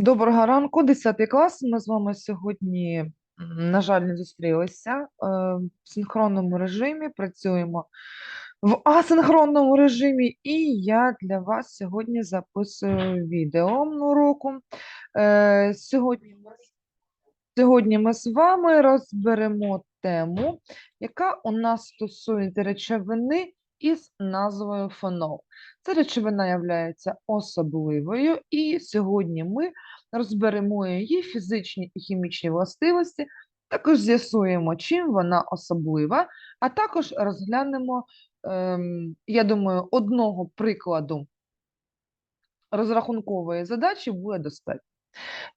Доброго ранку, 10 клас. Ми з вами сьогодні, на жаль, не зустрілися е, в синхронному режимі. Працюємо в асинхронному режимі, і я для вас сьогодні записую відео уроку. Е, Сьогодні сьогодні ми з вами розберемо тему, яка у нас стосується речовини із назвою фенол. Ця речовина є особливою, і сьогодні ми розберемо її фізичні і хімічні властивості, також з'ясуємо, чим вона особлива, а також розглянемо, ем, я думаю, одного прикладу розрахункової задачі буде достатньо.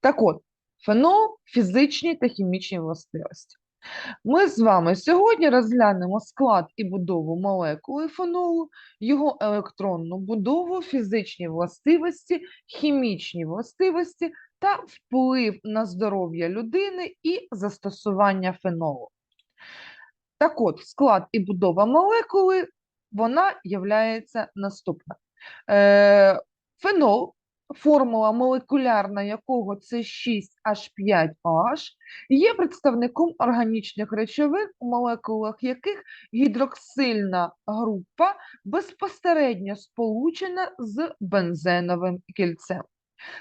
Так от, фенол, фізичні та хімічні властивості. Ми з вами сьогодні розглянемо склад і будову молекули фенолу, його електронну будову, фізичні властивості, хімічні властивості та вплив на здоров'я людини і застосування фенолу. Так от, склад і будова молекули, вона є наступна. Е, Фенол формула молекулярна якого це 6H5OH, є представником органічних речовин, у молекулах яких гідроксильна група безпосередньо сполучена з бензеновим кільцем.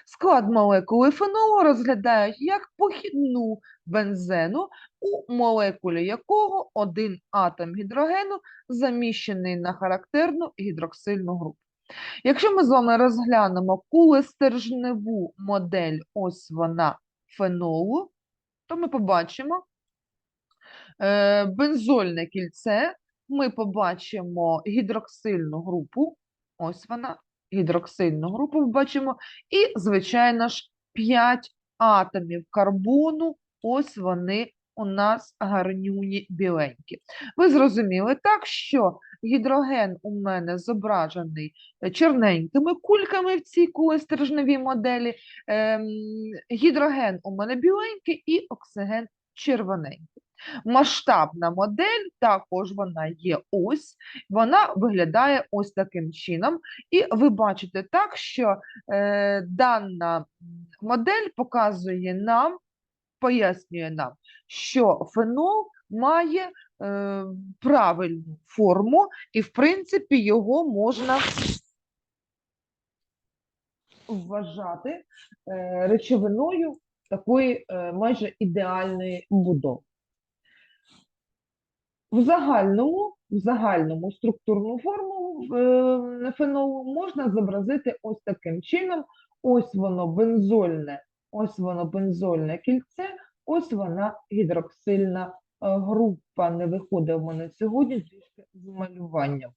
Склад молекули фенолу розглядають як похідну бензену, у молекулі якого один атом гідрогену заміщений на характерну гідроксильну групу. Якщо ми з вами розглянемо кулестержневу модель, ось вона фенолу, то ми побачимо е, бензольне кільце, ми побачимо гідроксильну групу, ось вона, гідроксильну групу побачимо, і, звичайно ж, 5 атомів карбону, ось вони у нас гарнюні біленькі. Ви зрозуміли так, що гідроген у мене зображений е, чорненькими кульками в цій кулестержневій моделі, ем, гідроген у мене біленький і оксиген червоненький. Масштабна модель, також вона є ось, вона виглядає ось таким чином. І ви бачите так, що е, дана модель показує нам пояснює нам, що фенол має правильну форму, і, в принципі, його можна вважати е, речовиною такої е, майже ідеальної будови. В загальному, в загальному структурну форму е, фенолу можна зобразити ось таким чином. Ось воно бензольне Ось воно бензольне кільце, ось вона гідроксильна е, група. Не виходить в мене сьогодні трішки з малюванням.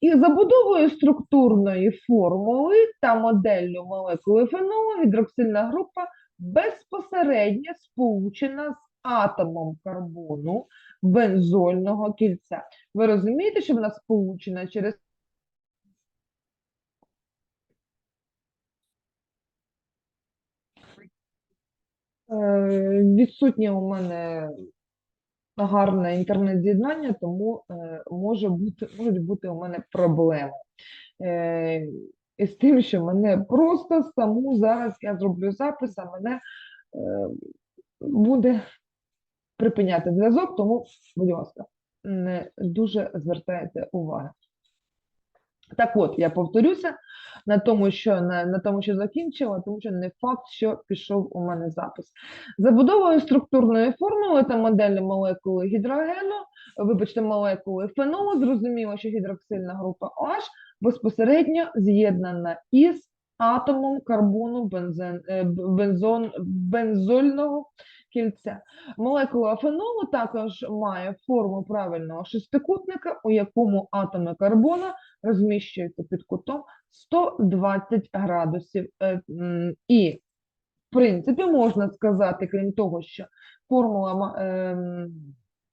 І забудовою структурної формули та моделлю молекули фенолу гідроксильна група безпосередньо сполучена з атомом карбону бензольного кільця. Ви розумієте, що вона сполучена через Е, відсутнє у мене гарне інтернет-з'єднання, тому е, може бути, можуть бути у мене проблеми. Е, і з тим, що мене просто саму зараз я зроблю запис, а мене буде припиняти зв'язок, тому, будь ласка, не дуже звертайте увагу. Так от, я повторюся на тому, що на, на тому, що закінчила, тому що не факт, що пішов у мене запис. Забудовою структурної формули та моделі молекули гідрогену, вибачте, молекули фенолу, зрозуміло, що гідроксильна група OH безпосередньо з'єднана із атомом карбону бензен, е, бензон, бензольного кільця. Молекула фенолу також має форму правильного шестикутника, у якому атоми карбона розміщуються під кутом 120 градусів. Е, і, в принципі, можна сказати, крім того, що формула ем,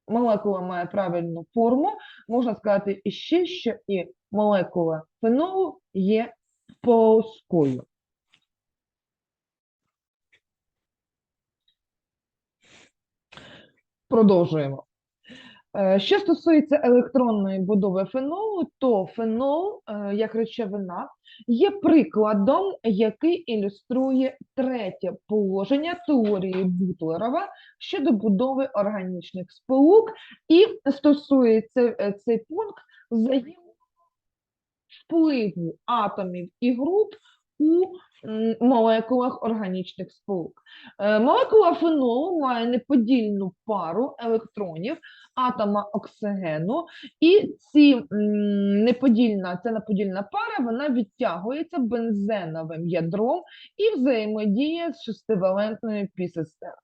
молекула має правильну форму, можна сказати іще, що і молекула фенолу є плоскою. Продовжуємо. Е, Що стосується електронної будови фенолу, то фенол, е, як речовина, є прикладом, який ілюструє третє положення теорії Бутлерова щодо будови органічних сполук, і стосується е, цей пункт взаємного атомів і груп у молекулах органічних сполук. Е, Молекула фенолу має неподільну пару електронів атома оксигену, і ці неподільна, ця неподільна пара вона відтягується бензеновим ядром і взаємодіє з шестивалентною пісистемою.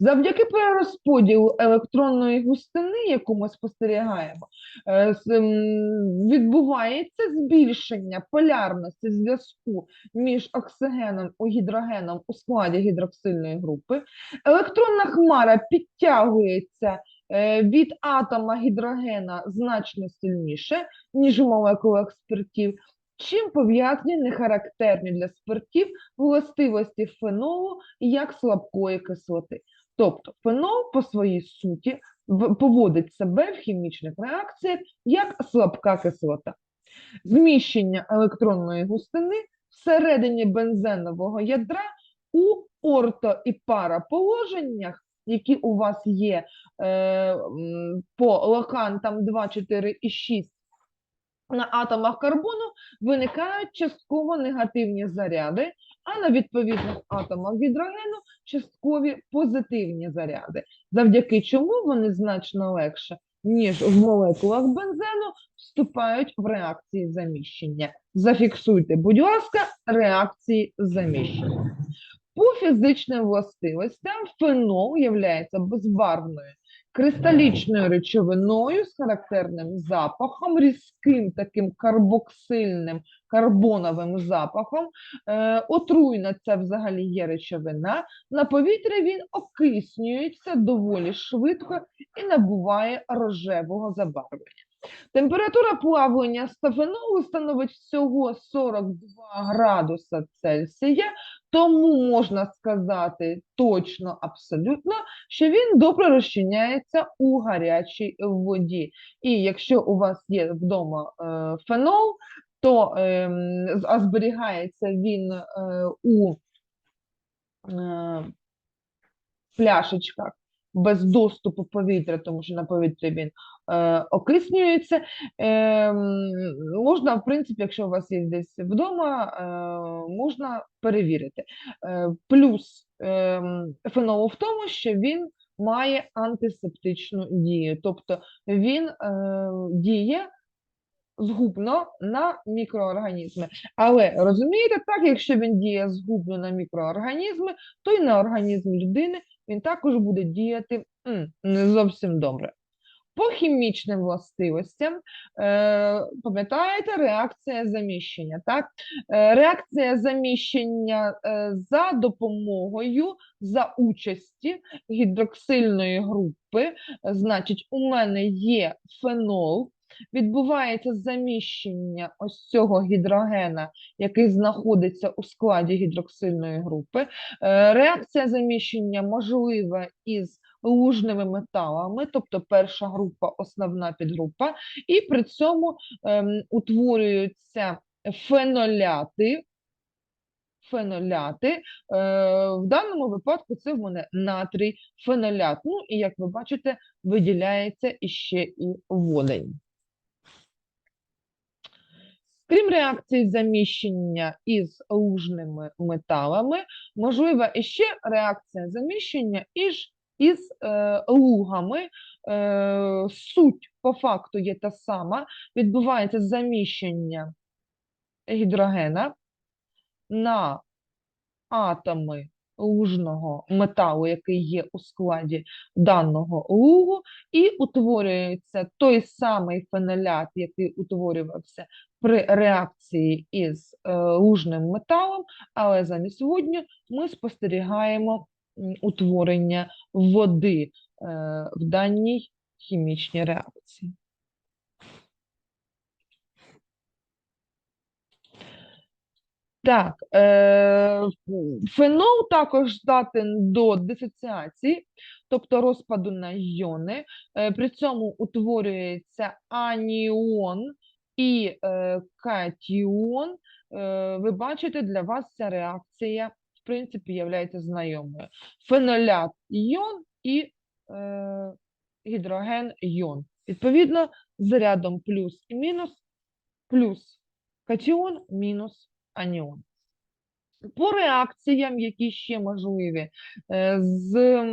Завдяки перерозподілу електронної густини, яку ми спостерігаємо, е, відбувається збільшення полярності зв'язку між оксигеном і гідрогеном у складі гідроксильної групи. Електронна хмара підтягується е, від атома гідрогена значно сильніше, ніж у молекулах спиртів, чим пов'язані нехарактерні для спиртів властивості фенолу як слабкої кислоти. Тобто фенол по своїй суті поводить себе в хімічних реакціях як слабка кислота. Зміщення електронної густини всередині бензенового ядра у орто і параположеннях, які у вас є е, по локантам 2, 4 і 6 на атомах карбону виникають частково негативні заряди, а на відповідних атомах гідрогену часткові позитивні заряди, завдяки чому вони значно легше, ніж в молекулах бензену, вступають в реакції заміщення. Зафіксуйте, будь ласка, реакції заміщення. По фізичним властивостям фенол є безбарвною кристалічною речовиною з характерним запахом, різким таким карбоксильним карбоновим запахом. Е, отруйна це взагалі є речовина. На повітря він окиснюється доволі швидко і набуває рожевого забарвлення. Температура плавлення стафенолу становить всього 42 градуса Цельсія, тому можна сказати точно, абсолютно, що він добре розчиняється у гарячій воді. І якщо у вас є вдома е, фенол, то е, а зберігається він е, у е, пляшечках без доступу повітря, тому що на повітрі він е, окиснюється. Е, можна, в принципі, якщо у вас є десь вдома, е, можна перевірити. Е, плюс е, фенолу в тому, що він має антисептичну дію, тобто він е, діє згубно на мікроорганізми. Але розумієте, так, якщо він діє згубно на мікроорганізми, то й на організм людини він також буде діяти не зовсім добре. По хімічним властивостям, е, пам'ятаєте, реакція заміщення. Так? Е, реакція заміщення е, за допомогою, за участі гідроксильної групи, значить, у мене є фенол, відбувається заміщення ось цього гідрогена, який знаходиться у складі гідроксильної групи. Е, Реакція заміщення можлива із лужними металами, тобто перша група, основна підгрупа, і при цьому ем, утворюються феноляти. Феноляти. Е, в даному випадку це в мене натрій фенолят. Ну і як ви бачите, виділяється іще і водень. Крім реакції заміщення із лужними металами, можлива іще реакція заміщення із, із е, лугами. Е, суть по факту є та сама. Відбувається заміщення гідрогена на атоми лужного металу, який є у складі даного лугу, і утворюється той самий фенолят, який утворювався при реакції із е, лужним металом, але замість водню ми спостерігаємо утворення води е, в даній хімічній реакції. Так, е, фенол також здатен до дисоціації, тобто розпаду на йони. Е, при цьому утворюється аніон і е, катіон. Е, ви бачите, для вас ця реакція, в принципі, є знайомою. Фенолят йон і е, гідроген йон. Відповідно, зарядом плюс і мінус, плюс катіон, мінус аніон. По реакціям, які ще можливі, е, з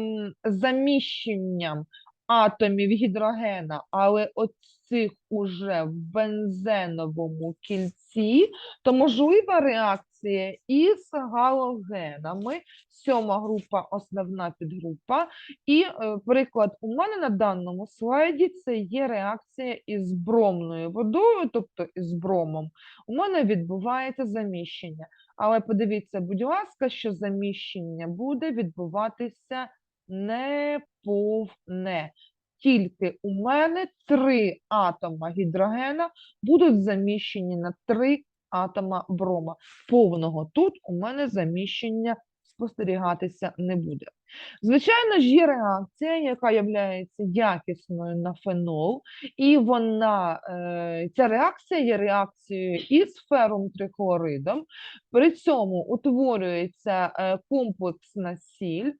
заміщенням атомів гідрогена, але оцих уже в бензеновому кільці, то можлива реакція із галогенами, сьома група, основна підгрупа. І е, приклад у мене на даному слайді це є реакція із бромною водою, тобто із бромом. У мене відбувається заміщення. Але подивіться, будь ласка, що заміщення буде відбуватися неповне. Тільки у мене три атома гідрогена будуть заміщені на три атома брома. Повного тут у мене заміщення спостерігатися не буде. Звичайно ж, є реакція, яка є якісною на фенол, і вона, е, ця реакція є реакцією із ферум трихлоридом. При цьому утворюється е, комплексна сіль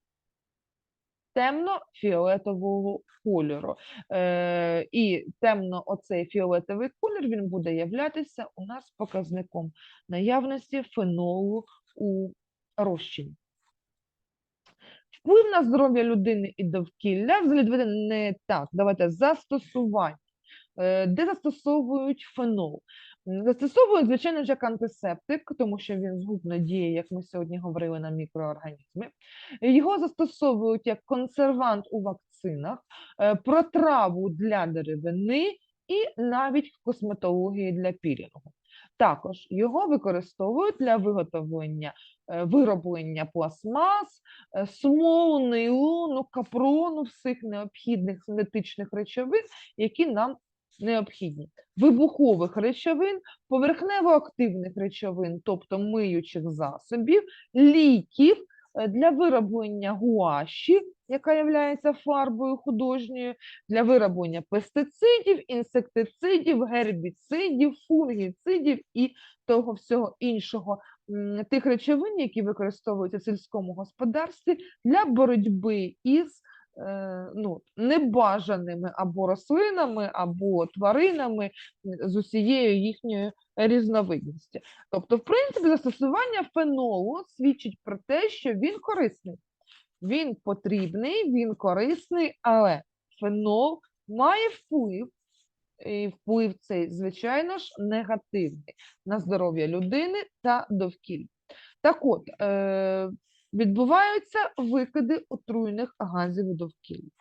темно-фіолетового кольору. Е, і темно оцей фіолетовий колір він буде являтися у нас показником наявності фенолу у розчині. Вплив на здоров'я людини і довкілля, взагалі не так, давайте застосування. Е, Де застосовують фенол? Застосовують, звичайно, як антисептик, тому що він згубно діє, як ми сьогодні говорили, на мікроорганізми. Його застосовують як консервант у вакцинах, е, протраву для деревини і навіть в косметології для пілінгу. Також його використовують для виготовлення е, вироблення пластмас, е, смол, нейлону, капрону, всіх необхідних синтетичних речовин, які нам необхідні. Вибухових речовин, поверхнево-активних речовин, тобто миючих засобів, ліків е, для вироблення гуаші, яка є фарбою художньою, для вироблення пестицидів, інсектицидів, гербіцидів, фунгіцидів і того всього іншого тих речовин, які використовуються в сільському господарстві для боротьби із ну, небажаними або рослинами, або тваринами з усією їхньою різновидністю. Тобто, в принципі, застосування фенолу свідчить про те, що він корисний. Він потрібний, він корисний, але фенол має вплив, і вплив цей, звичайно ж, негативний на здоров'я людини та довкілля. Так от, е, відбуваються викиди отруйних газів у.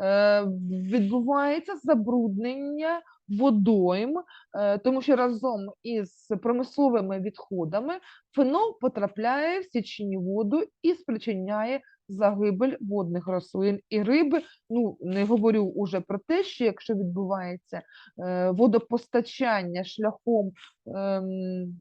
Е, відбувається забруднення водойм, е, тому що разом із промисловими відходами фенол потрапляє в січні воду і спричиняє загибель водних рослин і риби. Ну, не говорю уже про те, що якщо відбувається е, водопостачання шляхом ем,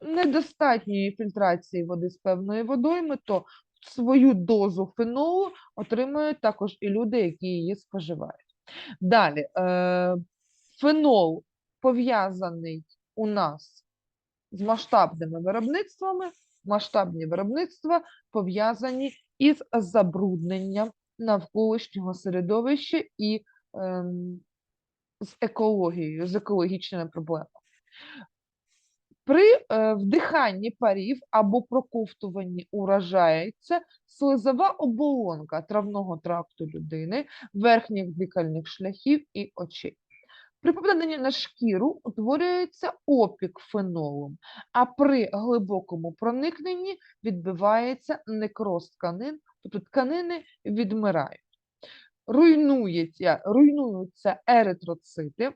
недостатньої фільтрації води з певної водойми, то свою дозу фенолу отримують також і люди, які її споживають. Далі, е, фенол пов'язаний у нас з масштабними виробництвами. Масштабні виробництва пов'язані із забрудненням навколишнього середовища і ем, з екологією, з екологічними проблемами. При е, вдиханні парів або проковтуванні уражається слизова оболонка травного тракту людини, верхніх дихальних шляхів і очей. При попаданні на шкіру утворюється опік фенолом, а при глибокому проникненні відбувається некроз тканин, тобто тканини відмирають. Руйнується, руйнуються еритроцити,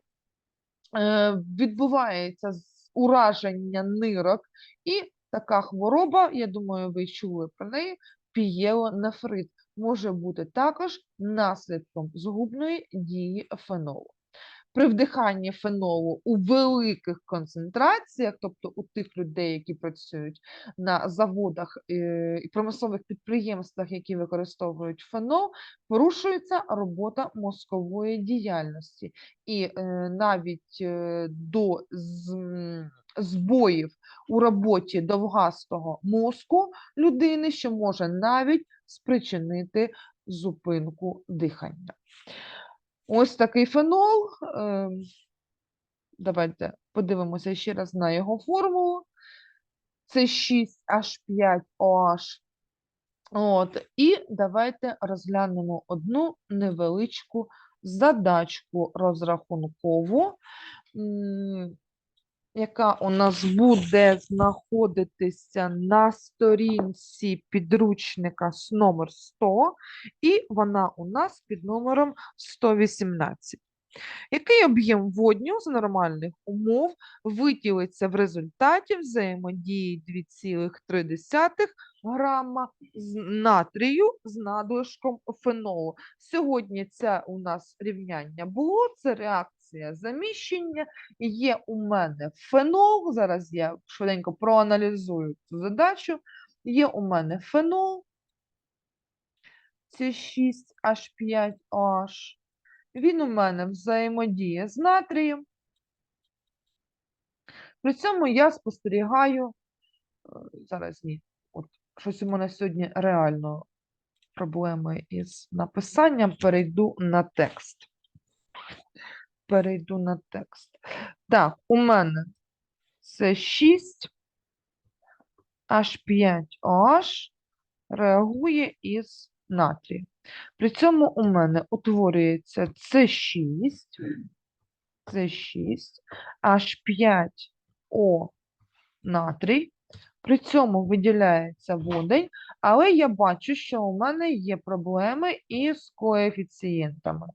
е, відбувається ураження нирок і така хвороба, я думаю, ви чули про неї, пієлонефрит, може бути також наслідком згубної дії фенолу. При вдиханні фенолу у великих концентраціях, тобто у тих людей, які працюють на заводах е, і промислових підприємствах, які використовують фенол, порушується робота мозкової діяльності. І е, навіть е, до збоїв у роботі довгастого мозку людини, що може навіть спричинити зупинку дихання. Ось такий фенол. е, Давайте подивимося ще раз на його формулу. Це 6H5OH. От, і давайте розглянемо одну невеличку задачку розрахункову, яка у нас буде знаходитися на сторінці підручника з номер 100, і вона у нас під номером 118. Який об'єм водню з нормальних умов виділиться в результаті взаємодії 2,3 грама з натрію з надлишком фенолу? Сьогодні це у нас рівняння було, це реакція заміщення. Є у мене фенол. Зараз я швиденько проаналізую цю задачу. Є у мене фенол. Це 6H5OH. Він у мене взаємодіє з натрієм. При цьому я спостерігаю, е, зараз ні, от щось у мене сьогодні реально проблеми із написанням, перейду на текст. Перейду на текст. Так, у мене це 6 H5OH реагує із натрієм. При цьому у мене утворюється С6, С6, H5O натрій. При цьому виділяється водень, але я бачу, що у мене є проблеми із коефіцієнтами.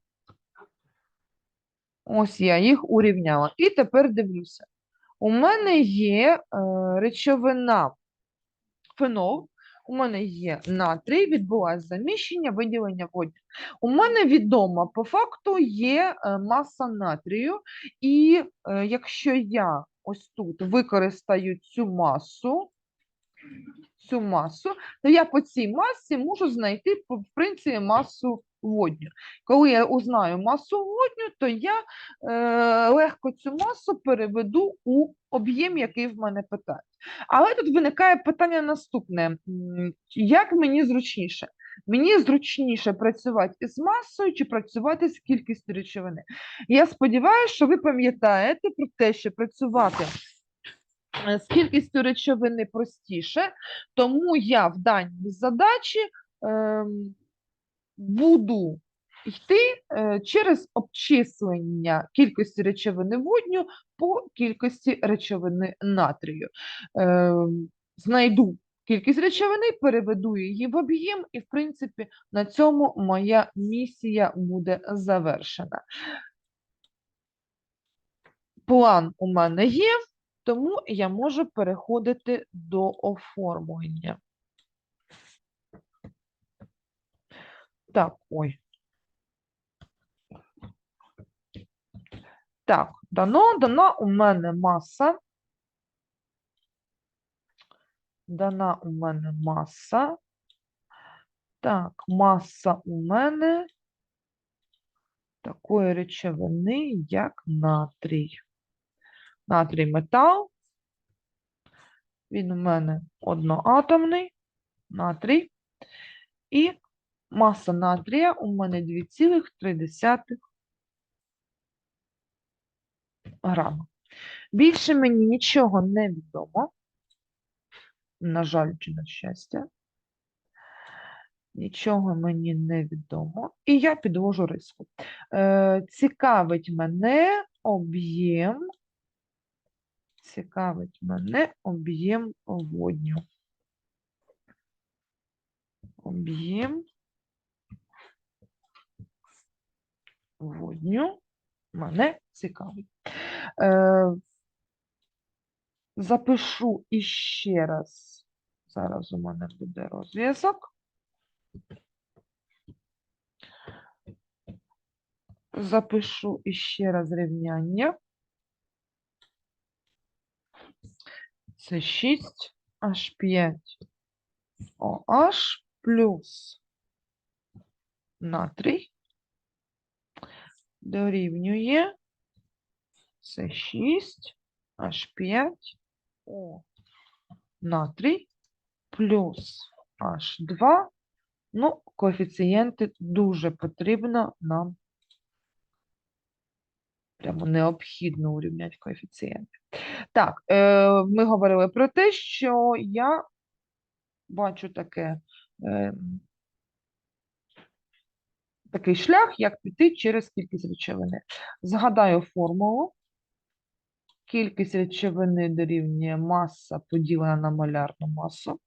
Ось я їх урівняла. І тепер дивлюся. У мене є е, речовина фенол, у мене є натрій, відбулося заміщення, виділення водню. У мене відомо по факту є е, маса натрію, і е, якщо я ось тут використаю цю масу, цю масу, то я по цій масі можу знайти, в принципі, масу водню. Коли я узнаю масу водню, то я е, легко цю масу переведу у об'єм, який в мене питають. Але тут виникає питання наступне: як мені зручніше? Мені зручніше працювати із масою чи працювати з кількістю речовини. Я сподіваюся, що ви пам'ятаєте про те, що працювати е, з кількістю речовини простіше, тому я в даній задачі ем, буду йти е, через обчислення кількості речовини водню по кількості речовини натрію. Ем, знайду кількість речовини, переведу її в об'єм, і, в принципі, на цьому моя місія буде завершена. План у мене є, тому я можу переходити до оформлення. Так, ой. Так, дано, дана у мене маса. Дана у мене маса. Так, маса у мене такої речовини, як натрій. Натрій метал. Він у мене одноатомний, натрій. І маса натрія у мене 2,3 грама. Більше мені нічого не відомо. На жаль, чи на щастя. Нічого мені не відомо. І я підвожу риску. Е, цікавить мене об'єм. Цікавить мене об'єм водню. Об'єм водню мене цікавить. Е, запишу іще раз. Зараз у мене буде розв'язок. запишу іще раз рівняння. Це 6 H5 OH плюс натрій дорівнює це 6 H5 O натрій плюс H2. Ну, коефіцієнти дуже потрібно нам. Прямо необхідно урівняти коефіцієнти. Так, е, ми говорили про те, що я бачу таке, е, такий шлях, як піти через кількість речовини. Згадаю формулу. Кількість речовини дорівнює маса поділена на молярну масу.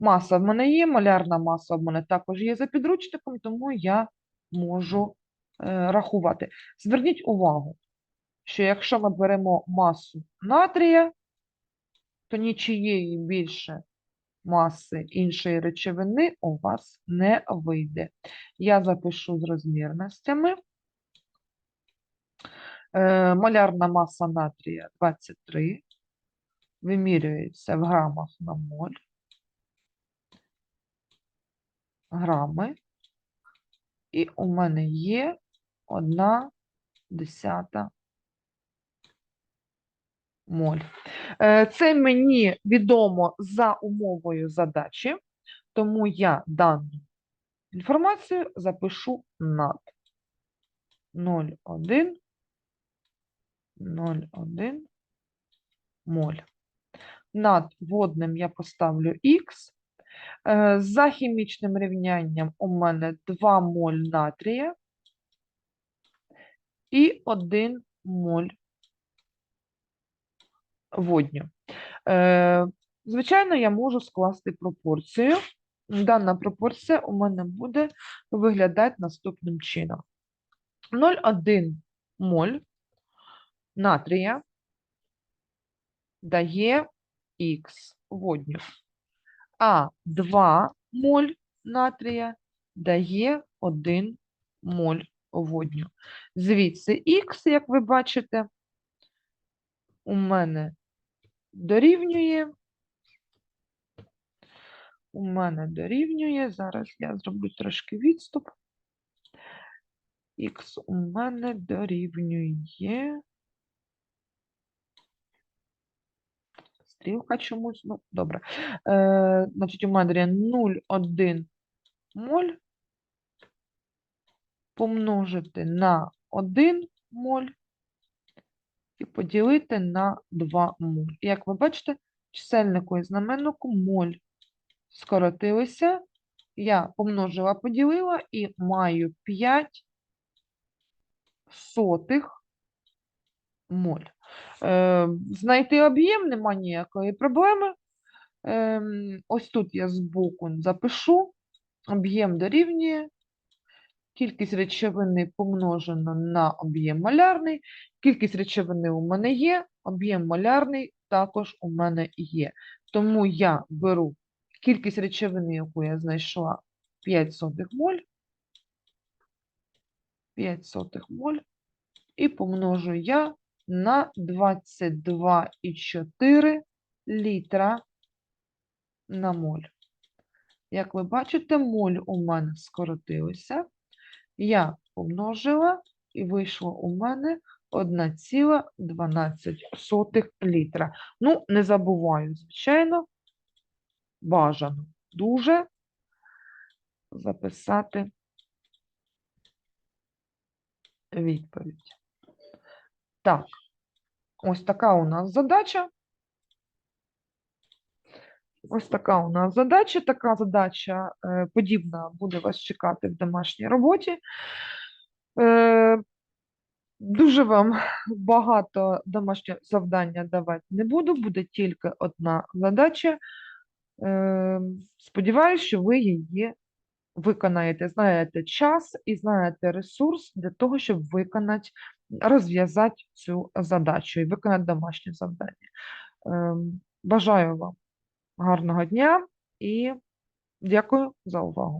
Маса в мене є, молярна маса в мене також є за підручником, тому я можу е, рахувати. Зверніть увагу, що якщо ми беремо масу натрія, то нічиєї більше маси іншої речовини у вас не вийде. Я запишу з розмірностями. Е, Молярна маса натрія 23, вимірюється в грамах на моль. Грами. І у мене є одна десята моль. Е, Це мені відомо за умовою задачі, тому я дану інформацію запишу над 0,1 0,1 моль. Над водним я поставлю х. Е, За хімічним рівнянням у мене 2 моль натрія і 1 моль водню. Е, Звичайно, я можу скласти пропорцію. Дана пропорція у мене буде виглядати наступним чином. 0,1 моль натрія дає х водню, а 2 моль натрія дає 1 моль водню. Звідси х, як ви бачите, у мене дорівнює. У мене дорівнює. Зараз я зроблю трошки відступ. Х у мене дорівнює. Стрілка чомусь. Ну, добре. Е, значить, у мене дорівнює 0,1 моль помножити на 1 моль і поділити на 2 моль. Як ви бачите, чисельнику і знаменнику моль скоротилися. Я помножила, поділила і маю 5 сотих моль. Е, знайти об'єм нема ніякої проблеми. Е, ось тут я збоку запишу. Об'єм дорівнює. Кількість речовини помножена на об'єм малярний. Кількість речовини у мене є, об'єм малярний також у мене є. Тому я беру кількість речовини, яку я знайшла, 5 сотих моль. 5 сотих моль. І помножу я на 22,4 літра на моль. Як ви бачите, моль у мене скоротилися. Я помножила і вийшло у мене 1,12 літра. Ну, не забуваю, звичайно, бажано дуже записати відповідь. Так, ось така у нас задача. Ось така у нас задача. Така задача е, подібна буде вас чекати в домашній роботі. Е, Дуже вам багато домашнього завдання давати не буду, буде тільки одна задача. Е, Сподіваюсь, що ви її виконаєте. Знаєте час і знаєте ресурс для того, щоб виконати, розв'язати цю задачу і виконати домашнє завдання. Ем, Бажаю вам гарного дня і дякую за увагу.